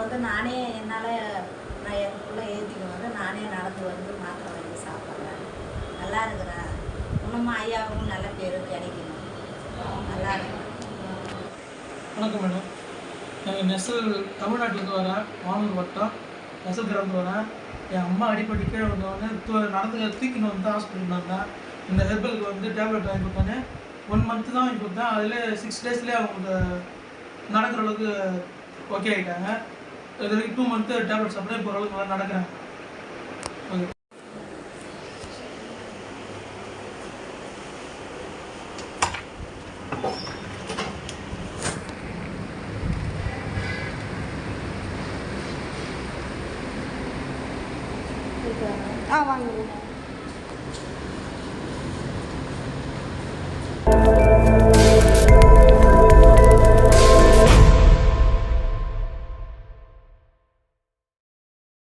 வந்து நானே என்னால் நான் என் ஏற்றிக்க வந்து நானே நடந்து வந்து மாத்திரை வாங்கி சாப்பிட்றேன். நல்லா இருக்கிறேன் இன்னமும் ஐயாவுக்கும் நல்ல பேர் கிடைக்கணும். நல்லா இருக்கிறேன் வணக்கம் மேடம். நாங்கள் நெசல் தமிழ்நாட்டிலேருந்து வரேன் வானூர் வட்டம் நெசல் கிராமத்தில் வரேன் என் அம்மா அடிப்பட்டு கீழே வந்தவொடனே தூ நடந்து தூக்கின்னு வந்து ஹாஸ்பிட்டல் வந்தேன் இந்த ஹெர்பலுக்கு வந்து டேப்லெட் வாங்கி கொடுத்தானே ஒன் மந்த்து தான் வாங்கி கொடுத்தேன். அதில் சிக்ஸ் டேஸ்லேயே அவங்க நடக்கிற அளவுக்கு ஓகே ஆகிட்டாங்க இது வரைக்கும் டூ மந்த்து டேப்லெட் சப்ளை போகிற அளவுக்கு நல்லா நடக்கிறேன் ஓகே ஆ வாங்க.